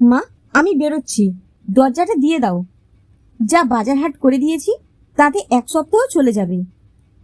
মা, আমি বেরোচ্ছি। দরজাটা দিয়ে দাও। যা বাজার হাট করে দিয়েছি, তাতে এক সপ্তাহ চলে যাবে।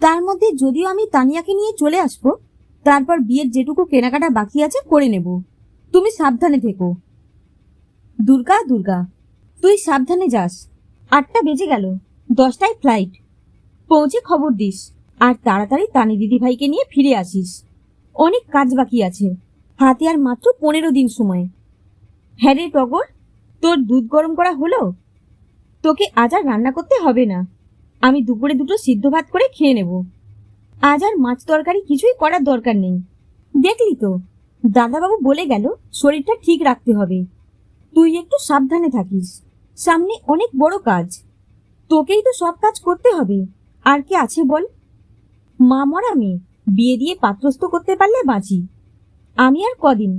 তার মধ্যে যদিও আমি তানিয়াকে নিয়ে চলে আসব, তারপর বিয়ের যেটুকু কেনাকাটা বাকি আছে করে নেব। তুমি সাবধানে থেকো। দুর্গা দুর্গা, তুই সাবধানে যাস। আটটা বেজে গেল, দশটায় ফ্লাইট পৌঁছে খবর দিস, আর তাড়াতাড়ি তানি দিদি ভাইকে নিয়ে ফিরে আসিস। অনেক কাজ বাকি আছে। হাতে আর মাত্র পনেরো দিন সময়। হ্যাঁ রে টগর, তোর দুধ গরম করা হলো? তোকে আজ আর রান্না করতে হবে না। আমি দুপুরে দুটো সিদ্ধ ভাত করে খেয়ে নেব। আজ আর মাছ তরকারি কিছুই করার দরকার নেই। দেখলি তো, দাদাবাবু বলে গেল, শরীরটা ঠিক রাখতে হবে। তুই একটু সাবধানে থাকিস, সামনে অনেক বড় কাজ। তোকেই তো সব কাজ করতে হবে, আর কে আছে বল? মা মরা মেয়ে, বিয়ে দিয়ে পাত্রস্থ করতে পারলে বাঁচি। আমি আর কদিন,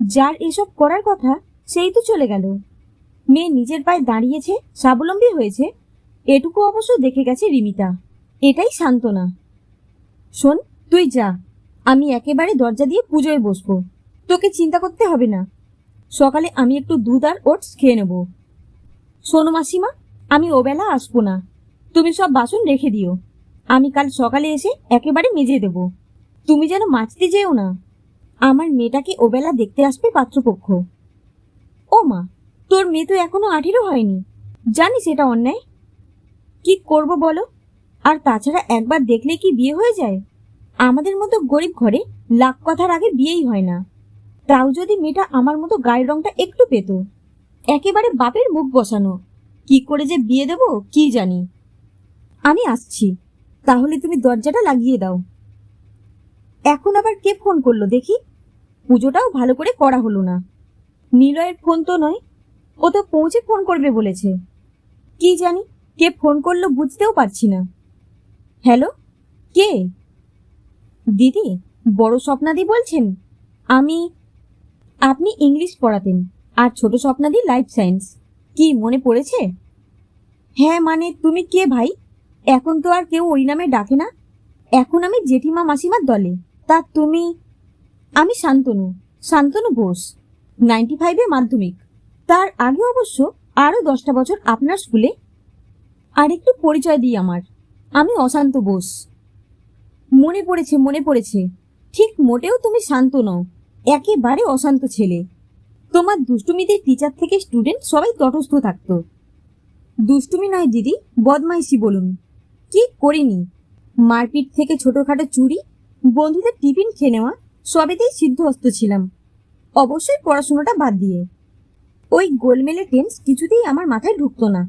যার এসব করার কথা সেই তো চলে গেল। মেয়ে নিজের পায়ে দাঁড়িয়েছে, স্বাবলম্বী হয়েছে। এটুকু অবশ্য দেখে গেছে রিমিতা। এটাই সান্ত্বনা। শোন, তুই যা। আমি একেবারে দরজা দিয়ে পুজোয় বসবো। তোকে চিন্তা করতে হবে না। সকালে আমি একটু দুধ আর ওটস খেয়ে নেব। শোনো মাসিমা, আমি ওবেলা আসব না। তুমি সব বাসন রেখে দিও। আমি কাল সকালে এসে একেবারে মেজে দেব। তুমি যেন মাছতে যেও না। আমার মেয়েটাকে ওবেলা দেখতে আসবে পাত্রপক্ষ। ও মা, তোর মেয়ে তো এখনও আঠেরো হয়নি। জানিস এটা অন্যায়? কি করব বলো? আর তাছাড়া একবার দেখলে কি বিয়ে হয়ে যায়? আমাদের মতো গরিব ঘরে লাখ কথার আগে বিয়েই হয় না। তাও যদি মেয়েটা আমার মতো গায়ের রংটা একটু পেত। একেবারে বাপের মুখ বসানো। কি করে যে বিয়ে দেব, কি জানি। আমি আসছি। তাহলে তুমি দরজাটা লাগিয়ে দাও। এখন আবার কে ফোন করল দেখি? পুজোটাও ভালো করে করা হলো না। নিলয়ের ফোন তো নয়, ও তো পৌঁছে ফোন করবে বলেছে। কি জানি, কে ফোন করল বুঝতেও পারছি না। হ্যালো, কে? দিদি, বড় স্বপ্নাদি বলছেন, আমি, আপনি ইংলিশ পড়াতেন, আর ছোট স্বপ্নাদি লাইফ সায়েন্স। কি মনে পড়েছে? হ্যাঁ মানে তুমি কে ভাই? এখন তো আর কেউ ওই নামে ডাকে না। এখন আমি জেঠিমা মাসিমার দলে। তা তুমি, আমি শান্তনু শান্তনু বোস নাইনটি ফাইভে মাধ্যমিক। তার আগে অবশ্য আরও দশটা বছর আপনার স্কুলে। আর একটু পরিচয় দিই আমার। আমি অশান্ত বোস। মনে পড়েছে মনে পড়েছে। ঠিক মোটেও তুমি শান্ত নও। একেবারে অশান্ত ছেলে। তোমার দুষ্টুমিতে টিচার থেকে স্টুডেন্ট সবাই তটস্থ থাকত। দুষ্টুমি নয় দিদি, বদমাইশি বলুন। কি করিনি? মারপিট থেকে ছোটখাটো চুরি, বন্ধুদের টিফিন খেয়ে নেওয়া, সবেতেই সিদ্ধহস্ত ছিলাম। অবশ্যই পড়াশোনাটা বাদ দিয়ে। ওই গোলমেলে টেন্স কিছুতেই আমার মাথায় ঢুকতো না।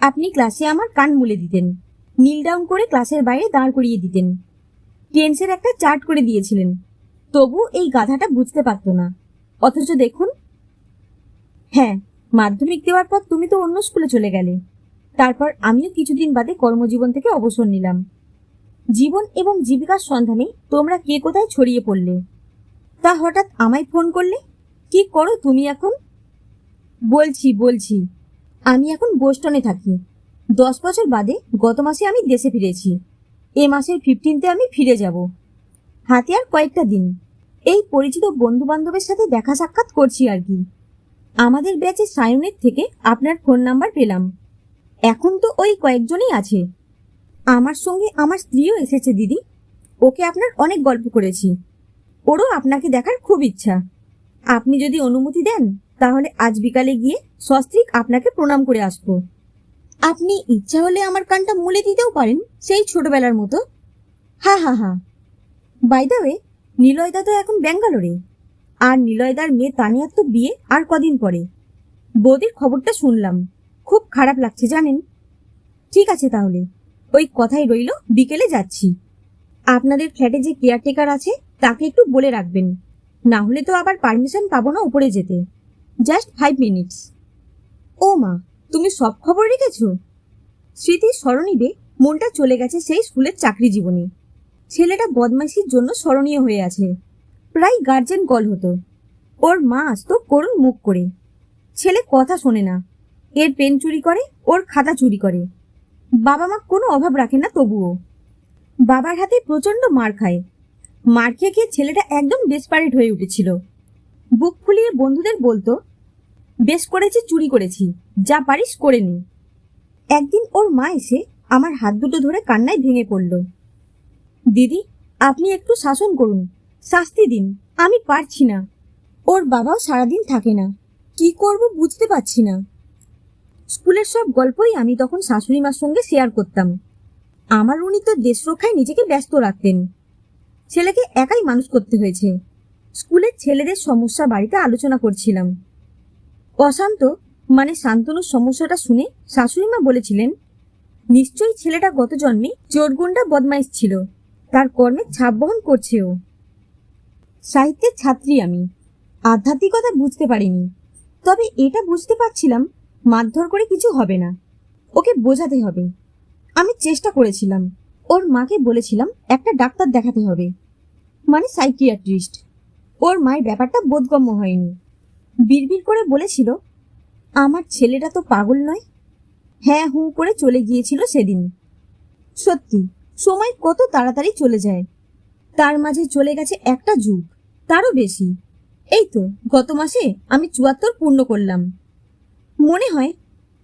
আপনি ক্লাসে আমার কান মুলে দিতেন। নীল ডাউন করে ক্লাসের বাইরে দাঁড় করিয়ে দিতেন। টেন্সের একটা চার্ট করে দিয়েছিলেন। তবু এই গাধাটা বুঝতে পারতো না। অথচ দেখুন। হ্যাঁ মাধ্যমিক দেওয়ার পর তুমি তো অন্য স্কুলে চলে গেলে। তারপর আমিও কিছুদিন বাদে কর্মজীবন থেকে অবসর নিলাম। জীবন এবং জীবিকার সন্ধানে তোমরা কে কোথায় ছড়িয়ে পড়লে? তা হঠাৎ আমায় ফোন করলে? কি করো তুমি এখন? বলছি বলছি। আমি এখন বোস্টনে থাকি। দশ বছর বাদে গত মাসে আমি দেশে ফিরেছি। এ মাসের ফিফটিনতে আমি ফিরে যাব। হাতে আর কয়েকটা দিন। এই পরিচিত বন্ধু বান্ধবের সাথে দেখা সাক্ষাৎ করছি আর কি। আমাদের ব্যাচে সায়নের থেকে আপনার ফোন নাম্বার পেলাম। এখন তো ওই কয়েকজনই আছে। আমার সঙ্গে আমার স্ত্রীও এসেছে, দিদি। ওকে আপনার অনেক গল্প করেছি। ওরও আপনাকে দেখার খুব ইচ্ছা। আপনি যদি অনুমতি দেন, তাহলে আজ বিকালে গিয়ে সস্ত্রীক আপনাকে প্রণাম করে আসব। আপনি ইচ্ছা হলে আমার কানটা মুলে দিতেও পারেন, সেই ছোটবেলার মতো। হা হা হা। বাই দ্য ওয়ে নিলয়দা তো এখন ব্যাঙ্গালোরে। আর নিলয়দার মেয়ে তানিয়ার তো বিয়ে আর কদিন পরে। বৌদির খবরটা শুনলাম। খুব খারাপ লাগছে, জানেন? ঠিক আছে তাহলে। ওই কথাই রইল, বিকেলে যাচ্ছি। আপনাদের ফ্ল্যাটে যে কেয়ারটেকার আছে তাকে একটু বলে রাখবেন। না হলে তো আবার পারমিশন পাবো না উপরে যেতে। জাস্ট ফাইভ মিনিটস ও মা, তুমি সব খবর রেখেছো? স্মৃতির স্মরণীবে মনটা চলে গেছে সেই স্কুলের চাকরি জীবনে। ছেলেটা বদমাইশির জন্য স্মরণীয় হয়ে আছে। প্রায় গার্জেন কল হতো। ওর মা আসতো করুণ মুখ করে। ছেলে কথা শোনে না। এর পেন চুরি করে, ওর খাতা চুরি করে। বাবা মা কোনো অভাব রাখে না তবুও। বাবার হাতে প্রচণ্ড মার খায়। মার খেয়ে খেয়ে ছেলেটা একদম ডেসপারেট হয়ে উঠেছিল। বুক ফুলিয়ে বন্ধুদের বলতো, বেশ করেছি, চুরি করেছি, যা পারিস করে নে। একদিন ওর মা এসে আমার হাত দুটো ধরে কান্নায় ভেঙে পড়ল। দিদি, আপনি একটু শাসন করুন, শাস্তি দিন, আমি পারছি না। ওর বাবাও সারাদিন থাকে না, কি করব বুঝতে পারছি না। স্কুলের সব গল্পই আমি তখন শাশুড়ি মার সঙ্গে শেয়ার করতাম। আমার উনি তো দেশ রক্ষায় নিজেকে ব্যস্ত রাখতেন। ছেলেকে একাই মানুষ করতে হয়েছে। স্কুলের ছেলেদের সমস্যা বাড়িতে আলোচনা করছিলাম। অশান্ত মানে শান্তনুর সমস্যাটা শুনে শাশুড়ি মা বলেছিলেন, নিশ্চয়ই ছেলেটা গত জন্মে চোরগুন্ডা বদমাইশ ছিল। তার কর্মে ছাপ বহন করছে ও। সাহিত্যের ছাত্রী আমি। আধ্যাত্মিকতা বুঝতে পারিনি। তবে এটা বুঝতে পারছিলাম, মারধর করে কিছু হবে না। ওকে বোঝাতে হবে। আমি চেষ্টা করেছিলাম। ওর মাকে বলেছিলাম, একটা ডাক্তার দেখাতে হবে। মানে সাইকিয়াট্রিস্ট ওর মায়ের ব্যাপারটা বোধগম্য হয়নি। বিড়বিড় করে বলেছিল, আমার ছেলেটা তো পাগল নয়। হ্যাঁ হুঁ করে চলে গিয়েছিল সেদিন। সত্যি, সময় কত তাড়াতাড়ি চলে যায়। তার মাঝে চলে গেছে একটা যুগ, তারও বেশি। এই তো, গত মাসে আমি চুয়াত্তর পূর্ণ করলাম। মনে হয়,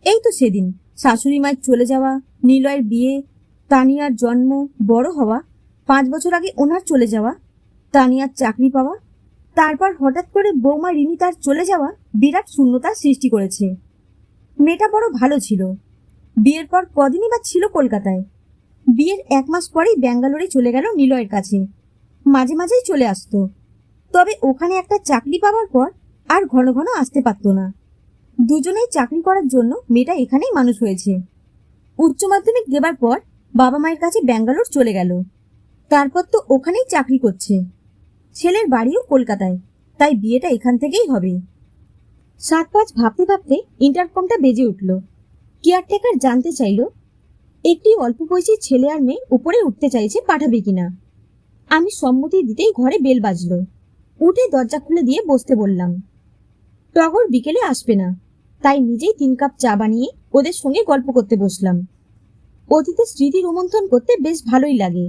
এই তো সেদিন, শাশুড়ি মায়ের চলে যাওয়া, নিলয়ের বিয়ে, তানিয়ার জন্ম, বড় হওয়া, পাঁচ বছর আগে ওনার চলে যাওয়া তানিয়ার চাকরি পাওয়া। তারপর হঠাৎ করে বৌমা রিনি তার চলে যাওয়া বিরাট শূন্যতার সৃষ্টি করেছে। মেয়েটা বড় ভালো ছিল। বিয়ের পর কদিনই বা ছিল কলকাতায়। বিয়ের এক মাস পরেই ব্যাঙ্গালোরে চলে গেল নিলয়ের কাছে। মাঝে মাঝেই চলে আসতো। তবে ওখানে একটা চাকরি পাওয়ার পর আর ঘন ঘন আসতে পারতো না। দুজনেই চাকরি করার জন্য মেয়েটা এখানেই মানুষ হয়েছে। উচ্চ মাধ্যমিক দেবার পর বাবা মায়ের কাছে ব্যাঙ্গালোর চলে গেল। তারপর তো ওখানেই চাকরি করছে। ছেলের বাড়িও কলকাতায়। তাই বিয়েটা এখান থেকেই হবে। সাত পাঁচ ভাবতে ভাবতে ইন্টারকমটা বেজে উঠল। কেয়ারটেকার জানতে চাইল, একটি অল্প বয়সী ছেলে আর মেয়ে উপরে উঠতে চাইছে পাঠাবে কিনা? আমি সম্মতি দিতেই ঘরে বেল বাজলো। উঠে দরজা খুলে দিয়ে বসতে বললাম, টগর বিকেলে আসবে না। তাই নিজেই তিন কাপ চা বানিয়ে ওদের সঙ্গে গল্প করতে বসলাম। অতীতের স্মৃতি রোমন্থন করতে বেশ ভালোই লাগে।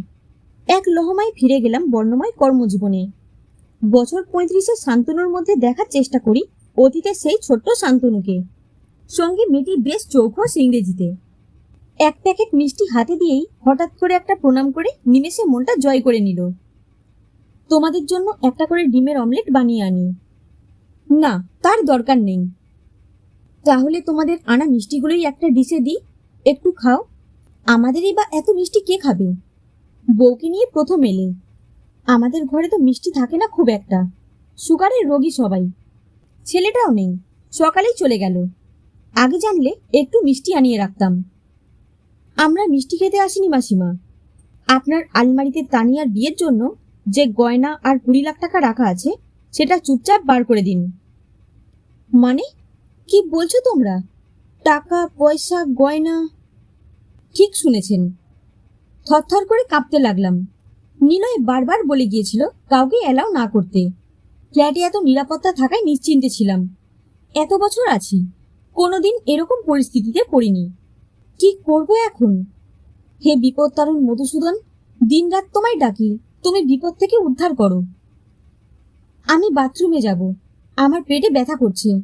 এক লহমায় ফিরে গেলাম বর্ণময় কর্মজীবনে। বছর পঁয়ত্রিশে শান্তনুর মধ্যে দেখার চেষ্টা করি অতীতের সেই ছোট্ট শান্তনুকে। সঙ্গে মেয়েটি বেশ চৌখস ইংরেজিতে। এক প্যাকেট মিষ্টি হাতে দিয়েই হঠাৎ করে একটা প্রণাম করে নিমেষে মনটা জয় করে নিল। তোমাদের জন্য একটা করে ডিমের অমলেট বানিয়ে আনি। না, তার দরকার নেই। তাহলে তোমাদের আনা মিষ্টিগুলোই একটা ডিশে দিই, একটু খাও। আমাদেরই বা এত মিষ্টি কে খাবে? বউকে নিয়ে প্রথম এলে। আমাদের ঘরে তো মিষ্টি থাকে না খুব একটা। সুগারের রোগী সবাই। ছেলেটাও নেই, সকালেই চলে গেল। আগে জানলে একটু মিষ্টি আনিয়ে রাখতাম। আমরা মিষ্টি খেতে আসিনি মাসিমা। আপনার আলমারিতে তানিয়ার বিয়ের জন্য যে গয়না আর কুড়ি লাখ টাকা রাখা আছে, সেটা চুপচাপ বার করে দিন। মানে? কি বলছো তোমরা? টাকা, পয়সা, গয়না? ঠিক শুনেছেন। থরথর করে কাঁপতে লাগলাম। নিলয় বারবার বলে গিয়েছিল কাউকে অ্যালাউ না করতে। ফ্ল্যাটে এত নিরাপত্তা থাকায় নিশ্চিন্তে ছিলাম। এত বছর আছি, কোনোদিন এরকম পরিস্থিতিতে পড়িনি। কি করব এখন? হে বিপদ তারণ মধুসূদন, দিনরাত তোমায় ডাকি, তুমি বিপদ থেকে উদ্ধার করো। আমি বাথরুমে যাব, আমার পেটে ব্যথা করছে।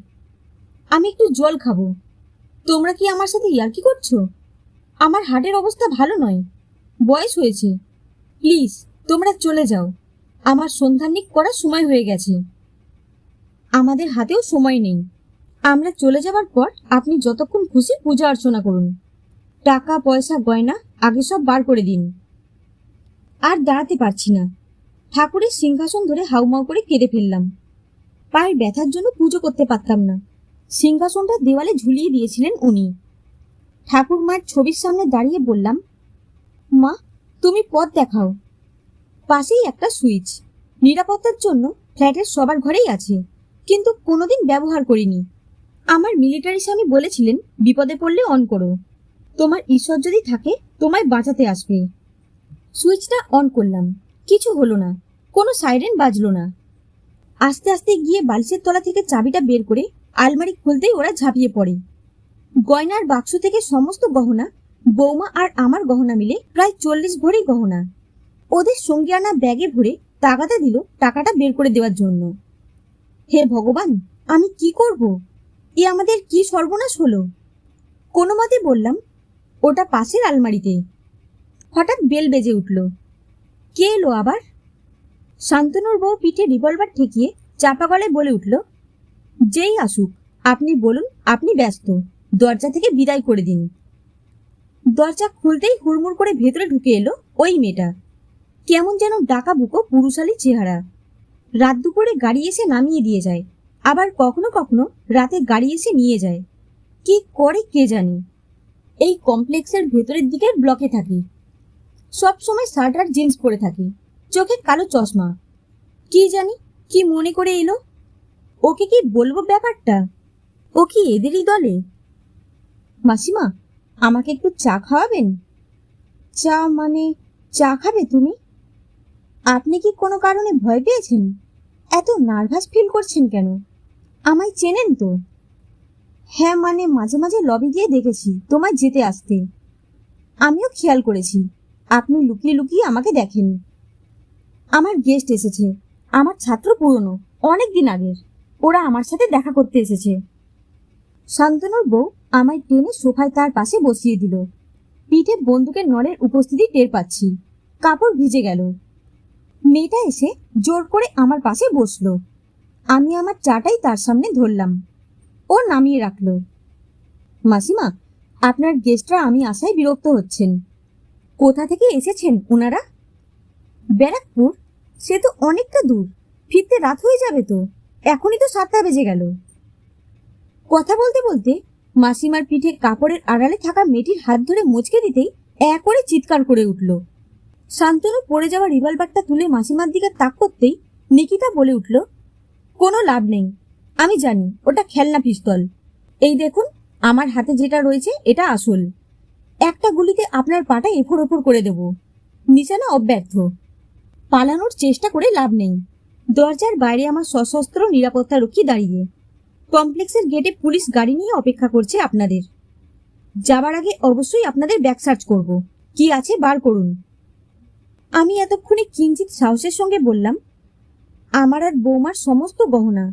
আমি একটু জল খাব। তোমরা কি আমার সাথে ইয়ার্কি করছ? আমার হার্টের অবস্থা ভালো নয়। বয়স হয়েছে। প্লিজ, তোমরা চলে যাও। আমার সন্ধানিক করার সময় হয়ে গেছে। আমাদের হাতেও সময় নেই। আমরা চলে যাবার পর আপনি যতক্ষণ খুশি পূজা অর্চনা করুন। টাকা, পয়সা, গয়না, আগে সব বার করে দিন। আর দাঁড়াতে পারছি না। ঠাকুরের সিংহাসন ধরে হাউমাউ করে কেঁদে ফেললাম। পায়ের ব্যথার জন্য পুজো করতে পারতাম না। সিংহাসনটা দেওয়ালে ঝুলিয়ে দিয়েছিলেন উনি। ঠাকুর মায়ের ছবির সামনে দাঁড়িয়ে বললাম মা, তুমি পথ দেখাও। পাশেই একটা সুইচ। নিরাপত্তার জন্য ফ্ল্যাটের সবার ঘরেই আছে, কিন্তু কোনোদিন ব্যবহার করিনি। আমার মিলিটারি স্বামী বলেছিলেন, বিপদে পড়লে অন করো। তোমার ঈশ্বর যদি থাকে, তোমায় বাঁচাতে আসবে। সুইচটা অন করলাম। কিছু হলো না, কোনো সাইরেন বাজলো না। আস্তে আস্তে গিয়ে বালিশের তলা থেকে চাবিটা বের করে আলমারি খুলতেই ওরা ঝাঁপিয়ে পড়ে। গয়নার বাক্স থেকে সমস্ত গহনা বৌমা আর আমার গহনা মিলে প্রায় চল্লিশ ভরি গহনা। ওদের সঙ্গে আনা ব্যাগে ভরে তাগাদা দিল টাকাটা বের করে দেওয়ার জন্য। হে ভগবান, আমি কি করব? এ আমাদের কি সর্বনাশ হলো? কোনো মতে বললাম, ওটা পাশের আলমারিতে। হঠাৎ বেল বেজে উঠল। কে এলো আবার? শান্তনুর বউ পিঠে রিভলভার ঠেকিয়ে চাপা গলায় বলে উঠল, যেই আসুক, আপনি বলুন, আপনি ব্যস্ত। দরজা থেকে বিদায় করে দিন। দরজা খুলতেই হুড়মুড় করে ভেতরে ঢুকে এলো ওই মেয়েটা। কেমন যেন ডাকা বুকো পুরুষালী চেহারা। রাত দুপুরে গাড়ি এসে নামিয়ে দিয়ে যায়, আবার কখনো কখনো রাতে গাড়ি এসে নিয়ে যায়। কি করে কে জানে? এই কমপ্লেক্সের ভেতরের দিকের ব্লকে থাকি। সব সময় শার্ট আর জিন্স পরে থাকি, চোখে কালো চশমা। কি জানি, কি মনে করে এলো? ওকে কি বলব ব্যাপারটা? ও কি এদেরই দলে? মাসিমা আমাকে একটু চা খাওয়াবেন? চা মানে চা খাবে তুমি? আপনি কি কোনো কারণে ভয় পেয়েছেন? এত নার্ভাস ফিল করছেন কেন? আমায় চেনেন তো। হ্যাঁ মানে মাঝে মাঝে লবি দিয়ে দেখেছি তোমায় যেতে আসতে। আমিও খেয়াল করেছি। আপনি লুকিয়ে লুকিয়ে আমাকে দেখেন। আমার গেস্ট এসেছে। আমার ছাত্র পুরনো, অনেক দিন আগের। ওরা আমার সাথে দেখা করতে এসেছে। শান্তনুর বউ আমায় টেনে সোফায় তার পাশে বসিয়ে দিল। পিঠে বন্দুকের নলের উপস্থিতি টের পাচ্ছি। কাপড় ভিজে গেল। মেয়েটা এসে জোর করে আমার পাশে বসল। আমি আমার চাটাই তার সামনে ধরলাম। ও নামিয়ে রাখল। মাসিমা, আপনার গেস্টরা আমি আশায় বিরক্ত হচ্ছেন। কোথা থেকে এসেছেন ওনারা ব্যারাকপুর? সে তো অনেকটা দূর। ফিরতে রাত হয়ে যাবে তো। এখনই তো সাতটা বেজে গেল। কথা বলতে বলতে মাসিমার পিঠে কাপড়ের আড়ালে থাকা মেয়েটির হাত ধরে মুচকে দিতেই এক করে চিৎকার করে উঠল। শান্তনু পড়ে যাওয়া রিভলভারটা তুলে মাসিমার দিকে তাক করতেই নিকিতা বলে উঠল, কোনো লাভ নেই। আমি জানি, ওটা খেলনা পিস্তল। এই দেখুন, আমার হাতে যেটা রয়েছে, এটা আসল। একটা গুলিতে আপনার পাটা এফোর ওপর করে দেব। নিশানা অব্যর্থ। পালানোর চেষ্টা করে লাভ নেই। দরজার বাইরে আমার সশস্ত্র নিরাপত্তা রক্ষী দাঁড়িয়ে কমপ্লেক্সের গেটে পুলিশ গাড়ি নিয়ে অপেক্ষা করছে আপনাদের। যাবার আগে অবশ্যই আপনাদের ব্যাক সার্চ করব। কি আছে বার করুন। আমি এতক্ষণে কিঞ্চিত সাহসের সঙ্গে বললাম, আমার আর বৌমার সমস্ত গহনা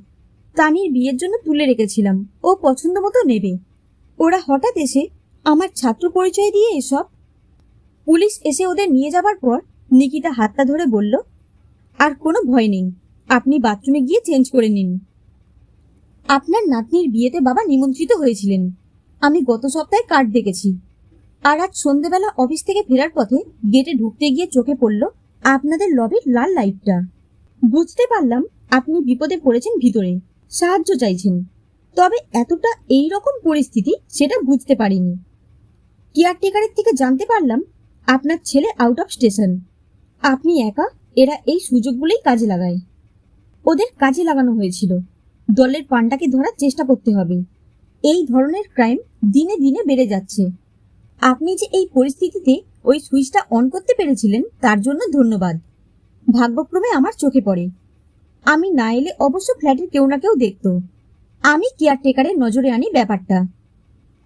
তানির বিয়ের জন্য তুলে রেখেছিলাম। ও পছন্দ মতো নেবে। ওরা হঠাৎ এসে আমার ছাত্র পরিচয় দিয়ে এসব পুলিশ এসে ওদের নিয়ে যাবার পর নিকিতা হাতটা ধরে বলল, আর কোনো ভয় নেই। আপনি বাথরুমে গিয়ে চেঞ্জ করে নিন। আপনার নাতনির বিয়েতে বাবা নিমন্ত্রিত হয়েছিলেন। আমি গত সপ্তাহে কার্ড দেখেছি। আর আজ সন্ধেবেলা অফিস থেকে ফেরার পথে গেটে ঢুকতে গিয়ে চোখে পড়ল আপনাদের লবির লাল লাইটটা। বুঝতে পারলাম আপনি বিপদে পড়েছেন ভিতরে, সাহায্য চাইছেন। তবে এতটা এই রকম পরিস্থিতি সেটা বুঝতে পারিনি। কেয়ারটেকারের থেকে জানতে পারলাম আপনার ছেলে আউট অফ স্টেশন আপনি একা, এরা এই সুযোগগুলোই কাজে লাগায়। ওদের কাজে লাগানো হয়েছিল। দলের পান্ডাকে ধরার চেষ্টা করতে হবে। এই ধরনের ক্রাইম দিনে দিনে বেড়ে যাচ্ছে। আপনি যে এই পরিস্থিতিতে ওই সুইচটা অন করতে পেরেছিলেন, তার জন্য ধন্যবাদ। ভাগ্যক্রমে আমার চোখে পড়ে। আমি না এলে অবশ্য ফ্ল্যাটের কেউ না কেউ দেখত। আমি কেয়ারটেকারের নজরে আনি ব্যাপারটা।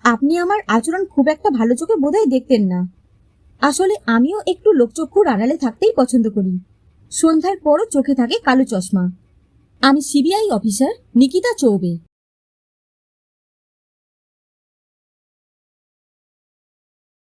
আপনি আমার আচরণ খুব একটা ভালো চোখে বোধহয় দেখতেন না। আসলে আমিও একটু লোকচক্ষুর আড়ালে থাকতেই পছন্দ করি। সন্ধ্যার পরও চোখে থাকে কালো চশমা। আমি সিবিআই অফিসার নিকিতা চৌবে।